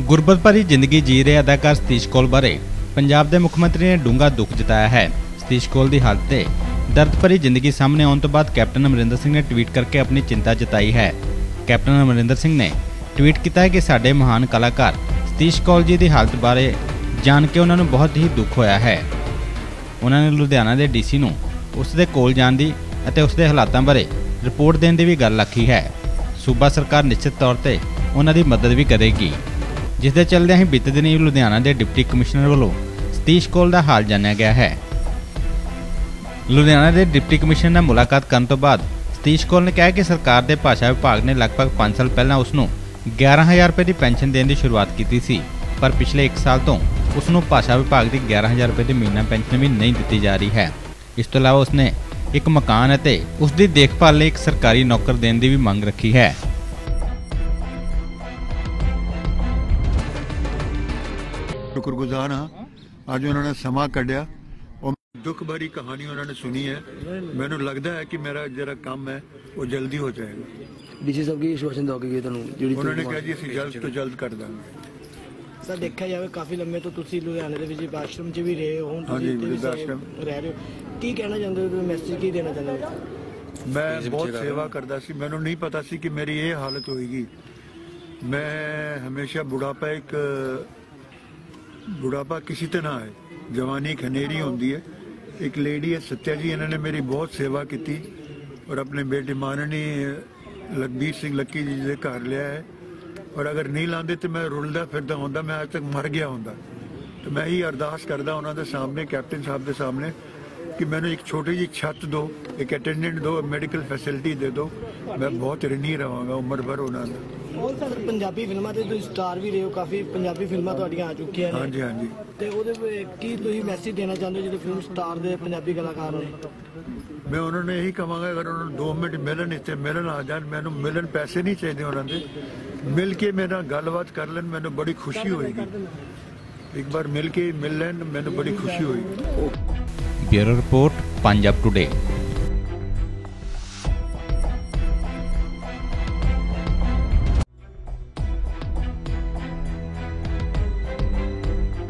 ਗੁਰਬਤ ਭਰੀ ਜ਼ਿੰਦਗੀ ਜੀ ਰਹੇ ਅਦਾਕਾਰ ਸਤੀਸ਼ ਕੌਲ ਬਾਰੇ ਪੰਜਾਬ ਦੇ ਮੁੱਖ ਮੰਤਰੀ ਨੇ ਡੂੰਘਾ ਦੁੱਖ ਜਤਾਇਆ ਹੈ। ਸਤੀਸ਼ ਕੌਲ ਦੀ ਹਾਲਤ ਤੇ ਦਰਦ ਭਰੀ ਜ਼ਿੰਦਗੀ ਸਾਹਮਣੇ ਆਉਣ ਤੋਂ ਬਾਅਦ ਕੈਪਟਨ ਅਮਰਿੰਦਰ ਸਿੰਘ ਨੇ ਟਵੀਟ ਕਰਕੇ ਆਪਣੀ ਚਿੰਤਾ ਜਤਾਈ ਹੈ। ਕੈਪਟਨ ਅਮਰਿੰਦਰ ਸਿੰਘ ਨੇ ਟਵੀਟ ਕੀਤਾ ਹੈ ਕਿ ਸਾਡੇ ਮਹਾਨ ਕਲਾਕਾਰ ਸਤੀਸ਼ ਕੌਲ ਜੀ ਦੀ ਹਾਲਤ ਬਾਰੇ ਜਾਣ ਕੇ ਉਹਨਾਂ ਨੂੰ ਬਹੁਤ ਹੀ ਦੁੱਖ ਹੋਇਆ ਹੈ। ਉਹਨਾਂ ਨੇ ਲੁਧਿਆਣਾ ਦੇ ਡੀਸੀ ਨੂੰ ਉਸ ਦੇ ਕੋਲ ਜਾਣ ਦੀ ਅਤੇ ਉਸ ਦੇ ਹਾਲਾਤਾਂ ਬਾਰੇ ਰਿਪੋਰਟ ਦੇਣ ਦੀ ਵੀ ਗੱਲ ਆਖੀ ਹੈ। ਸੂਬਾ ਸਰਕਾਰ ਨਿਸ਼ਚਿਤ ਤੌਰ ਤੇ ਉਹਨਾਂ ਦੀ ਮਦਦ ਵੀ ਕਰੇਗੀ। ਜਿਸ ਦੇ ਚੱਲਦਿਆਂ ਅਸੀਂ ਬੀਤੇ ਦਿਨੀ ਲੁਧਿਆਣਾ ਦੇ ਡਿਪਟੀ ਕਮਿਸ਼ਨਰ ਵੱਲੋਂ ਸਤੀਸ਼ ਕੌਲ ਦਾ ਹਾਲ ਜਾਣਿਆ ਗਿਆ ਹੈ। ਲੁਧਿਆਣਾ ਦੇ ਡਿਪਟੀ ਕਮਿਸ਼ਨਰ ਨਾਲ ਮੁਲਾਕਾਤ ਕਰਨ ਤੋਂ ਬਾਅਦ ਸਤੀਸ਼ ਕੌਲ ਨੇ ਕਿਹਾ ਕਿ ਸਰਕਾਰ ਦੇ ਭਾਸ਼ਾ ਵਿਭਾਗ ਨੇ ਲਗਭਗ 5 ਸਾਲ ਪਹਿਲਾਂ ਉਸ ਨੂੰ 11000 ਰੁਪਏ ਦੀ ਪੈਨਸ਼ਨ ਦੇਣ ਦੀ ਸ਼ੁਰੂਆਤ ਕੀਤੀ ਸੀ, ਪਰ ਪਿਛਲੇ 1 ਸਾਲ ਤੋਂ ਉਸ ਨੂੰ ਭਾਸ਼ਾ ਵਿਭਾਗ ਦੀ 11000 ਰੁਪਏ ਦੀ ਮਹੀਨਾ ਪੈਨਸ਼ਨ ਵੀ ਨਹੀਂ ਦਿੱਤੀ ਜਾ ਰਹੀ ਹੈ। ਇਸ ਤੋਂ ਇਲਾਵਾ ਉਸ ਨੇ ਇੱਕ ਮਕਾਨ ਅਤੇ ਉਸ ਦੀ ਦੇਖਭਾਲ ਲਈ ਇੱਕ ਸਰਕਾਰੀ ਨੌਕਰ ਦੇਣ ਦੀ ਵੀ ਮੰਗ ਰੱਖੀ ਹੈ। ਸ਼ੁਕਰਗੁਜ਼ਾਰ ਹਾਂ। ਅੱਜ ਉਹਨਾਂ ਨੇ ਸਮਾਂ ਕੱਢਿਆ। ਉਹ ਦੁੱਖ ਭਰੀ ਕਹਾਣੀ ਉਹਨਾਂ ਨੇ ਸੁਣੀ ਹੈ। ਮੈਨੂੰ ਲੱਗਦਾ ਹੈ ਕਿ ਮੇਰਾ ਜਿਹੜਾ ਕੰਮ ਹੈ ਉਹ ਜਲਦੀ ਹੋ ਜਾਏਗਾ। ਡੀਸੀ ਸਾਹਿਬ ਕੀ ਆਸ਼ਵਾਸਨ ਦੋਗੇ ਕਿ ਤੁਹਾਨੂੰ? ਜਿਹੜੀ ਉਹਨਾਂ ਨੇ ਕਿਹਾ ਜੀ ਅਸੀਂ ਜਲਦ ਤੋਂ ਜਲਦ ਕਰ ਦਾਂਗੇ। ਸਰ ਦੇਖਿਆ ਜਾਵੇ ਕਾਫੀ ਲੰਮੇ ਤੋਂ ਤੁਸੀਂ ਲੁਧਿਆਣੇ ਦੇ ਵਿੱਚ ਆਸ਼ਰਮ 'ਚ ਵੀ ਰਹੇ ਹੋ ਹੁਣ ਤੁਸੀਂ ਇੱਥੇ ਵੀ। ਰਹਿ ਰਹੇ ਹੋ। ਕੀ ਕਹਿਣਾ ਚਾਹੁੰਦੇ ਹੋ ਤੁਸੀਂ ਮੈਸੇਜ ਕੀ ਦੇਣਾ ਚਾਹੁੰਦੇ ਹੋ? ਮੈਂ ਬਹੁਤ ਸੇਵਾ ਕਰਦਾ ਸੀ। ਮੈਨੂੰ ਨਹੀਂ ਪਤਾ ਸੀ ਕਿ ਮੇਰੀ ਇਹ ਹਾਲਤ ਹੋਏਗੀ। ਮੈਂ ਹਮੇਸ਼ਾ ਬੁਢਾਪਾ ਇੱਕ ਬੁਢਾਪਾ ਕਿਸੇ ਤੇ ਨਾ ਆਏ। ਜਵਾਨੀ ਖਨੇਰੀ ਹਨੇਰੀ ਹੁੰਦੀ ਹੈ। ਇੱਕ ਲੇਡੀ ਹੈ, ਸਤਿਆ ਜੀ, ਇਹਨਾਂ ਨੇ ਮੇਰੀ ਬਹੁਤ ਸੇਵਾ ਕੀਤੀ ਔਰ ਆਪਣੇ ਬੇਟੇ ਮਾਨਨੀ, ਲਖਬੀਰ ਸਿੰਘ ਲੱਕੀ ਜੀ ਦੇ ਘਰ ਲਿਆ ਹੈ। ਔਰ ਅਗਰ ਨਹੀਂ ਲਾਉਂਦੇ ਤੇ ਮੈਂ ਰੁਲਦਾ ਫਿਰਦਾ ਹੁੰਦਾ, ਮੈਂ ਅੱਜ ਤੱਕ ਮਰ ਗਿਆ ਹੁੰਦਾ। ਤੇ ਮੈਂ ਹੀ ਅਰਦਾਸ ਕਰਦਾ ਉਹਨਾਂ ਦੇ ਸਾਹਮਣੇ, ਕੈਪਟਨ ਸਾਹਿਬ ਦੇ ਸਾਹਮਣੇ ਕਿ ਮੈਨੂੰ ਇੱਕ ਛੋਟੀ ਜਿਹੀ ਛੱਤ ਦਿਓ ਇੱਕ ਅਟੈਂਡੈਂਟ ਦਿਓ ਮੈਡੀਕਲ ਫੈਸਿਲਿਟੀ ਦੇ ਦਿਓ ਮੈਂ ਬਹੁਤ ਰਿਣੀ ਰਵਾਂਗਾ ਉਮਰ ਭਰ ਉਹਨਾਂ ਦਾ। ਸਰ ਪੰਜਾਬੀ ਫਿਲਮਾਂ ਤੇ ਤੁਸੀਂ ਸਟਾਰ ਵੀ ਰਹੇ ਹੋ ਕਾਫੀ ਪੰਜਾਬੀ ਫਿਲਮਾਂ ਤੁਹਾਡੀਆਂ ਆ ਚੁੱਕੀਆਂ ਨੇ। ਹਾਂਜੀ ਹਾਂਜੀ। ਤੇ ਉਹਦੇ ਵਿੱਚ ਕੀ ਤੁਸੀਂ ਮੈਸੇਜ ਦੇਣਾ ਚਾਹੁੰਦੇ ਹੋ ਜਿਹੜੇ ਫਿਲਮ ਸਟਾਰ ਦੇ ਪੰਜਾਬੀ ਕਲਾਕਾਰ ਨੇ ਮੈਂ ਉਹਨਾਂ ਨੂੰ ਇਹੀ ਕਹਾਂਗਾ ਅਗਰ ਉਹਨਾਂ ਨੂੰ 2 ਮਿੰਟ ਮਿਲਣ ਇੱਥੇ ਮਿਲਣ ਆ ਜਾਣ ਮੈਨੂੰ ਮਿਲਣ ਪੈਸੇ ਨਹੀਂ ਚਾਹੀਦੇ ਉਹਨਾਂ ਦੇ। ਮਿਲ ਕੇ ਮੇਰੇ ਗੱਲਬਾਤ ਕਰ ਲੈਣ ਮੈਨੂੰ ਬੜੀ ਖੁਸ਼ੀ ਹੋਏਗੀ। ਇੱਕ ਵਾਰ ਮਿਲ ਕੇ ਮਿਲ ਲੈਣ ਮੈਨੂੰ ਬੜੀ ਖੁਸ਼ੀ ਹੋਏਗੀ। Bureau report Punjab today